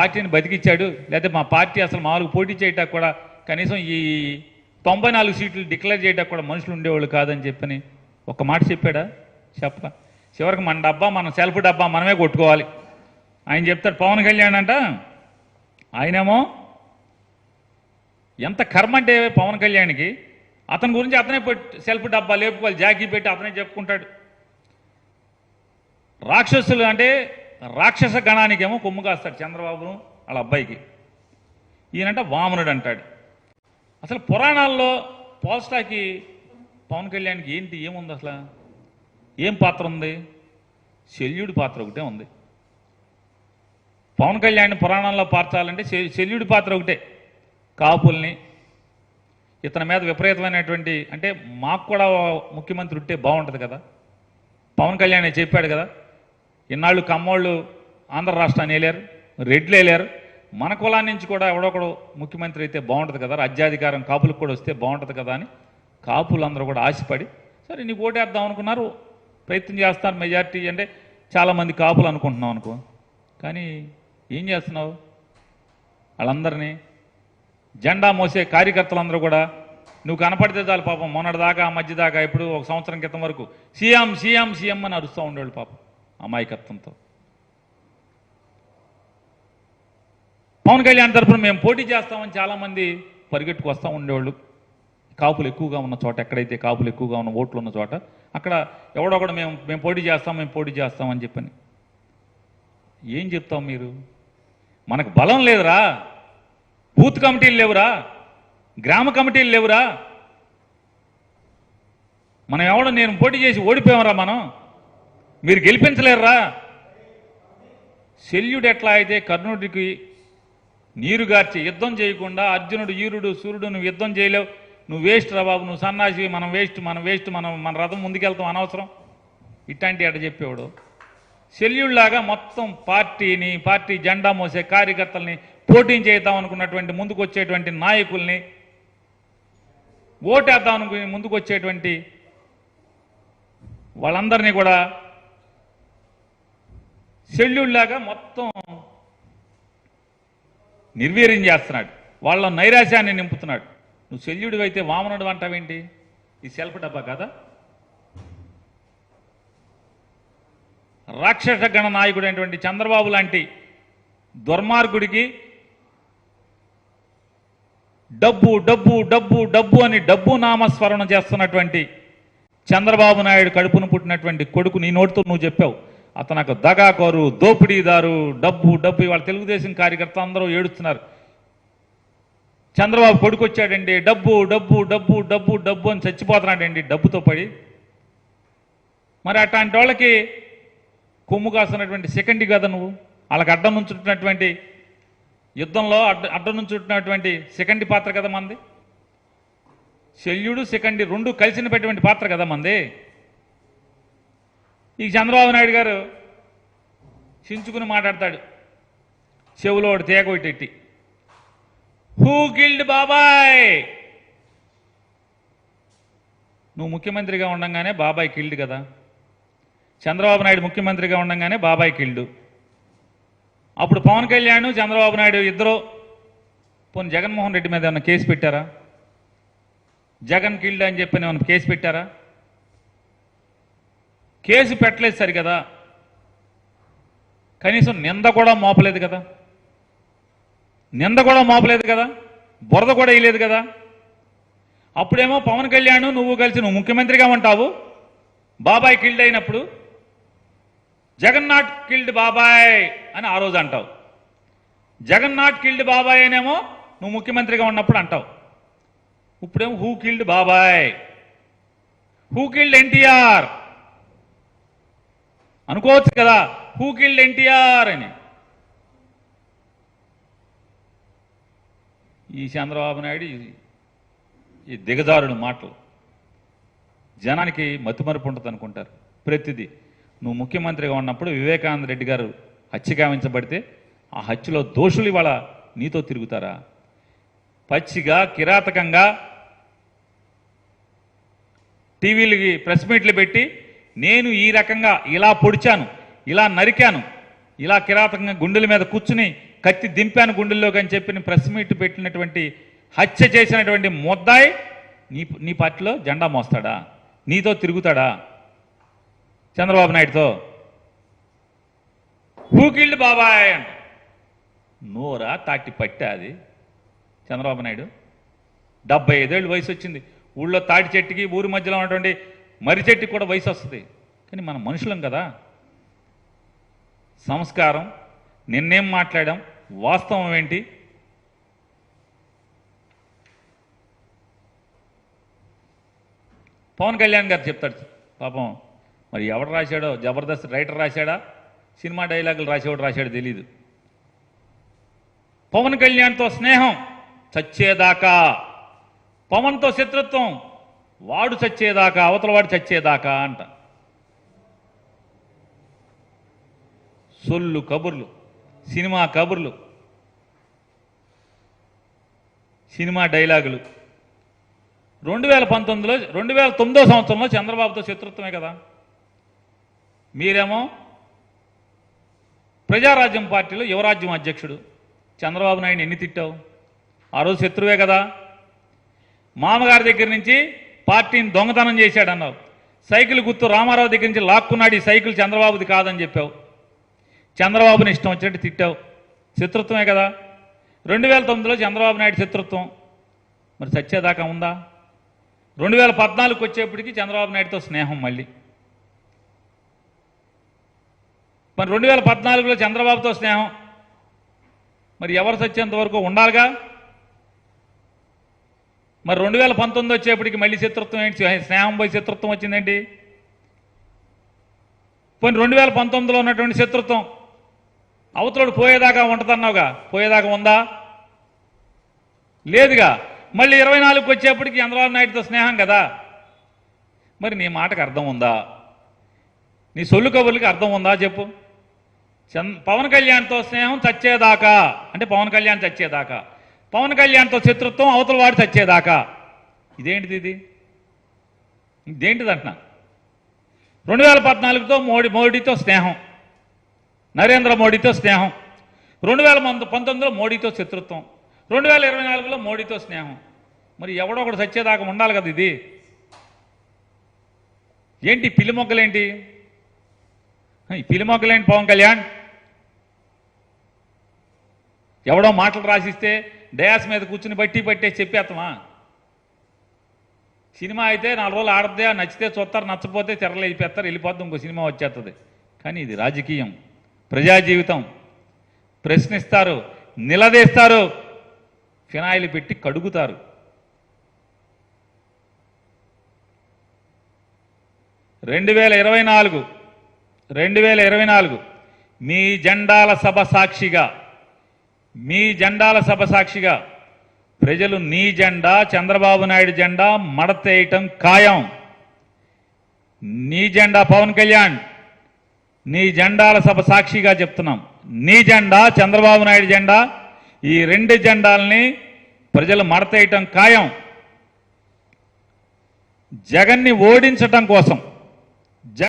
పార్టీని బతికిచ్చాడు లేదా మా పార్టీ అసలు మామూలుగా పోటీ చేయటానికి కూడా కనీసం ఈ తొంభై నాలుగు సీట్లు డిక్లేర్ చేయడానికి కూడా మనుషులు ఉండేవాళ్ళు కాదని చెప్పని ఒక మాట చెప్పాడా? చెప్ప. చివరికి మన డబ్బా మన సెల్ఫ్ డబ్బా మనమే కొట్టుకోవాలి. ఆయన చెప్తాడు పవన్ కళ్యాణ్ అంట ఆయనేమో ఎంత కర్మ అంటే పవన్ కళ్యాణ్కి అతని గురించి అతనే సెల్ఫ్ డబ్బా లేపుకోవాలి జాకీ పెట్టి అతనే చెప్పుకుంటాడు. రాక్షసులు అంటే రాక్షస గణానికేమో కొమ్ము కాస్తాడు చంద్రబాబును వాళ్ళ అబ్బాయికి. ఈయనంట వామనుడు అంటాడు అసలు పురాణాల్లో పోల్స్టాకి పవన్ కళ్యాణ్కి ఏంటి ఏముంది అసలు? ఏం పాత్ర ఉంది? శల్యుడి పాత్ర ఒకటే ఉంది. పవన్ కళ్యాణ్ పురాణంలో పార్చాలంటే శల్యుడి పాత్ర ఒకటే. కాపుల్ని ఇతని మీద విపరీతమైనటువంటి అంటే మాకు కూడా ముఖ్యమంత్రి ఉంటే బాగుంటుంది కదా. పవన్ కళ్యాణ్ చెప్పాడు కదా ఇన్నాళ్ళు కమ్మోళ్ళు ఆంధ్ర రాష్ట్రాన్ని వేలారు రెడ్లు వేలారు మన కులాన్ని నుంచి కూడా ఎవడొకడు ముఖ్యమంత్రి అయితే బాగుంటుంది కదా రాజ్యాధికారం కాపులకు కూడా వస్తే బాగుంటుంది కదా అని కాపులందరూ కూడా ఆశపడి సరే నీకు ఓటేద్దాం అనుకున్నారు ప్రయత్నం చేస్తాను మెజార్టీ అంటే చాలామంది కాపులు అనుకుంటున్నాం అనుకో. కానీ ఏం చేస్తున్నావు? వాళ్ళందరినీ జెండా మోసే కార్యకర్తలందరూ కూడా నువ్వు కనపడితే చాలు పాపం మొన్నటిదాకా ఆ మధ్య దాకా ఇప్పుడు ఒక సంవత్సరం క్రితం వరకు సీఎం సీఎం సీఎం అని అరుస్తూ ఉండేవాళ్ళు పాపం. అమాయకత్వంతో. పవన్ కళ్యాణ్ తరఫున మేము పోటీ చేస్తామని చాలామంది పరిగెట్టుకు వస్తూ ఉండేవాళ్ళు. కాపులు ఎక్కువగా ఉన్న చోట ఎక్కడైతే కాపులు ఎక్కువగా ఉన్న ఓట్లు ఉన్న చోట అక్కడ ఎవడొకడు మేము మేము పోటీ చేస్తాం మేము పోటీ చేస్తామని చెప్పని. ఏం చెప్తాం మీరు? మనకు బలం లేదురా. బూత్ కమిటీలు లేవురా. గ్రామ కమిటీలు లేవురా. మనం ఎవడో నేను పోటీ చేసి ఓడిపోయామరా మనం. మీరు గెలిపించలేరురా. శల్యుడు ఎట్లా అయితే కర్ణుడికి నీరు గార్చి యుద్ధం చేయకుండా అర్జునుడు ఈరుడు సూర్యుడు నువ్వు యుద్ధం చేయలేవు. నువ్వు వేస్ట్ రా బాబు నువ్వు సన్నాసి మనం వేస్ట్ మనం వేస్ట్ మనం మన రథం ముందుకెళ్తాం అనవసరం. ఇట్లాంటి అట చెప్పేవాడు. శల్యుడిలాగా మొత్తం పార్టీని పార్టీ జెండా మోసే కార్యకర్తల్ని పోటీ చేద్దాం అనుకున్నటువంటి ముందుకు వచ్చేటువంటి నాయకుల్ని ఓటేద్దాం అనుకుని ముందుకు వచ్చేటువంటి వాళ్ళందరినీ కూడా శల్యుడిలాగా మొత్తం నిర్వీర్యం చేస్తున్నాడు. వాళ్ళ నైరాశ్యాన్ని నింపుతున్నాడు. నువ్వు శల్యుడు అయితే వామనుడు అంటావేంటి? ఈ సెల్ఫ్ డబ్బా కదా? రాక్షస గణ నాయకుడు అయినటువంటి చంద్రబాబు లాంటి దుర్మార్గుడికి డబ్బు డబ్బు డబ్బు డబ్బు అని డబ్బు నామస్మరణ చేస్తున్నటువంటి చంద్రబాబు నాయుడు కడుపును పుట్టినటువంటి కొడుకు నీ నోటితో నువ్వు చెప్పావు. అతనకు దగాకోరు దోపిడీదారు డబ్బు డబ్బు ఇవాళ తెలుగుదేశం కార్యకర్త అందరూ ఏడుస్తున్నారు. చంద్రబాబు కొడుకొచ్చాడండి డబ్బు డబ్బు డబ్బు డబ్బు డబ్బు అని చచ్చిపోతున్నాడండి డబ్బుతో పడి. మరి అట్లాంటి వాళ్ళకి కొమ్ము కాస్తున్నటువంటి సెకండ్ కదా నువ్వు? వాళ్ళకి అడ్డం నుంచుంటున్నటువంటి యుద్ధంలో అడ్డ అడ్డం నుంచుంటున్నటువంటి సెకండ్ పాత్ర కదా మంది? శల్యుడు సెకండ్ రెండు కలిసినటువంటి పాత్ర కదా మంది? ఈ చంద్రబాబు నాయుడు గారు చించుకుని మాట్లాడతాడు. చెవులో ఒకటి తేగ ఒకటి హూ కిల్డ్ బాబాయ్ నువ్వు ముఖ్యమంత్రిగా ఉండంగానే బాబాయ్ కిల్డ్ కదా. చంద్రబాబు నాయుడు ముఖ్యమంత్రిగా ఉండంగానే బాబాయ్ కిల్డు అప్పుడు పవన్ కళ్యాణ్ చంద్రబాబు నాయుడు ఇద్దరు పోనీ జగన్మోహన్ రెడ్డి మీద ఏమైనా కేసు పెట్టారా? జగన్ కిల్డ్ అని చెప్పి ఏమైనా కేసు పెట్టారా? కేసు పెట్టలేదు సరి కదా కనీసం నింద కూడా మోపలేదు కదా? నింద కూడా మోపలేదు కదా? బురద కూడా వేయలేదు కదా? అప్పుడేమో పవన్ కళ్యాణ్ నువ్వు కలిసి నువ్వు ముఖ్యమంత్రిగా ఉంటావు. బాబాయ్ కిల్డ్ అయినప్పుడు జగన్నాథ్ కిల్డ్ బాబాయ్ అని ఆ రోజు అంటావు. జగన్నాథ్ కిల్డ్ బాబాయ్ అనేమో నువ్వు ముఖ్యమంత్రిగా ఉన్నప్పుడు అంటావు. ఇప్పుడేమో హూ కిల్డ్ బాబాయ్? హూ కిల్డ్ ఎన్టీఆర్ అనుకోవచ్చు కదా హూ కిల్డ్ ఎన్టీఆర్ అని. ఈ చంద్రబాబు నాయుడు ఈ- దిగజారుడు మాటలు. జనానికి మతిమరుపు ఉంటుంది అనుకుంటారు ప్రతిదీ. నువ్వు ముఖ్యమంత్రిగా ఉన్నప్పుడు వివేకానంద రెడ్డి గారు హత్య గావించబడితే ఆ హత్యలో దోషులు ఇవాళ నీతో తిరుగుతారా? పచ్చిగా కిరాతకంగా టీవీలకి ప్రెస్ మీట్లు పెట్టి నేను ఈ రకంగా ఇలా పొడిచాను ఇలా నరికాను ఇలా కిరాతకంగా గుండెల మీద కూర్చుని కత్తి దింపాను గుండెల్లోకి అని చెప్పి ప్రెస్ మీట్ పెట్టినటువంటి హత్య చేసినటువంటి ముద్దాయి నీ నీ పార్టీలో జెండా మోస్తాడా? నీతో తిరుగుతాడా? చంద్రబాబు నాయుడుతో? హూకిల్డ్ బాబాయ్ అంట. నోరా తాటి పట్టా అది. చంద్రబాబు నాయుడు డెబ్బై ఐదేళ్ళు వయసు వచ్చింది. ఊళ్ళో తాటి చెట్టుకి ఊరి మధ్యలో ఉన్నటువంటి మర్రి చెట్టుకి కూడా వయసు వస్తుంది. కానీ మనం మనుషులం కదా. సంస్కారం నిన్నేం మాట్లాడాం వాస్తవం ఏంటి? పవన్ కళ్యాణ్ గారు చెప్తాడు పాపం మరి ఎవడు రాశాడో జబర్దస్త్ రైటర్ రాశాడా? సినిమా డైలాగులు రాసేవాడు రాశాడో తెలియదు పవన్ కళ్యాణ్తో స్నేహం చచ్చేదాకా పవన్తో శత్రుత్వం వాడు చచ్చేదాకా అవతల వాడు చచ్చేదాకా అంట. సొల్లు కబుర్లు సినిమా కబుర్లు సినిమా డైలాగులు. రెండు వేల పంతొమ్మిదిలో రెండు వేల తొమ్మిదో సంవత్సరంలో చంద్రబాబుతో శత్రుత్వమే కదా. మీరేమో ప్రజారాజ్యం పార్టీలో యువరాజ్యం అధ్యక్షుడు. చంద్రబాబు నాయుడు ఎన్ని తిట్టావు? ఆ రోజు శత్రువే కదా. మామగారి దగ్గర నుంచి పార్టీని దొంగతనం చేశాడు అన్నావు సైకిల్ గుర్తు రామారావు దగ్గర నుంచి లాక్కున్నాడు ఈ సైకిల్ చంద్రబాబుది కాదని చెప్పావు. చంద్రబాబుని ఇష్టం వచ్చినట్టు తిట్టావు. శత్రుత్వమే కదా. రెండు వేల తొమ్మిదిలో చంద్రబాబు నాయుడు శత్రుత్వం. మరి సత్యేదాకా ఉందా? రెండు వేల పద్నాలుగుకి వచ్చేప్పటికి చంద్రబాబు నాయుడుతో స్నేహం మళ్ళీ. మరి రెండు వేల పద్నాలుగులో చంద్రబాబుతో స్నేహం. మరి ఎవరు చచ్చేంత వరకు ఉండాలిగా? మరి రెండు వేల పంతొమ్మిది వచ్చేప్పటికి మళ్ళీ శత్రుత్వం ఏంటి? స్నేహం పోయి శత్రుత్వం వచ్చిందేంటి? పోనీ రెండు వేల పంతొమ్మిదిలో ఉన్నటువంటి శత్రుత్వం అవతలోడు పోయేదాకా ఉంటుందన్నావుగా? పోయేదాకా ఉందా? లేదుగా. మళ్ళీ ఇరవై నాలుగుకి వచ్చేప్పటికి చంద్రబాబు నాయుడుతో స్నేహం కదా? మరి నీ మాటకు అర్థం ఉందా? నీ సొల్లు కబుర్లకి అర్థం ఉందా చెప్పు. చంద్ పవన్ కళ్యాణ్తో స్నేహం చచ్చేదాకా. అంటే పవన్ కళ్యాణ్ చచ్చేదాకా. పవన్ కళ్యాణ్తో శత్రుత్వం అవతల వాడు చచ్చేదాకా. ఇదేంటిది ఇది? ఇదేంటిది అంటున్నా రెండు వేల పద్నాలుగుతో మోడీ మోడీతో స్నేహం. నరేంద్ర మోడీతో స్నేహం. రెండు వేల పంతొమ్మిదిలో మోడీతో శత్రుత్వం. రెండు వేల ఇరవై నాలుగులో మోడీతో స్నేహం. మరి ఎవడో ఒకడు చచ్చేదాకా ఉండాలి కదా ఇది? ఏంటి పిల్లి మొక్కలేంటి ఈ పిల్లి మొక్కలేంటి పవన్ కళ్యాణ్? ఎవడో మాటలు రాసిస్తే డయాస్ మీద కూర్చుని బట్టి పట్టే చెప్పేస్తామా సినిమా అయితే నాలుగు రోజులు ఆడద్దే నచ్చితే చూస్తారు నచ్చపోతే తెరలు వెళ్ళిపోతారు వెళ్ళిపోద్ది ఇంకో సినిమా వచ్చేస్తుంది కానీ ఇది రాజకీయం ప్రజా జీవితం. ప్రశ్నిస్తారు నిలదీస్తారు ఫినాయిల్ పెట్టి కడుగుతారు. రెండు వేల ఇరవై నాలుగు రెండు వేల ఇరవై నాలుగు మీ జెండాల సభ సాక్షిగా మీ జెండాల సభ సాక్షిగా ప్రజలు నీ జెండా చంద్రబాబు నాయుడు జెండా మడతేయటం ఖాయం. నీ జెండా పవన్ కళ్యాణ్ నీ జెండాల సభ సాక్షిగా చెప్తున్నాం. నీ జెండా చంద్రబాబు నాయుడు జెండా ఈ రెండు జెండాల్ని ప్రజలు మడతేయటం ఖాయం. జగన్ని ఓడించటం కోసం.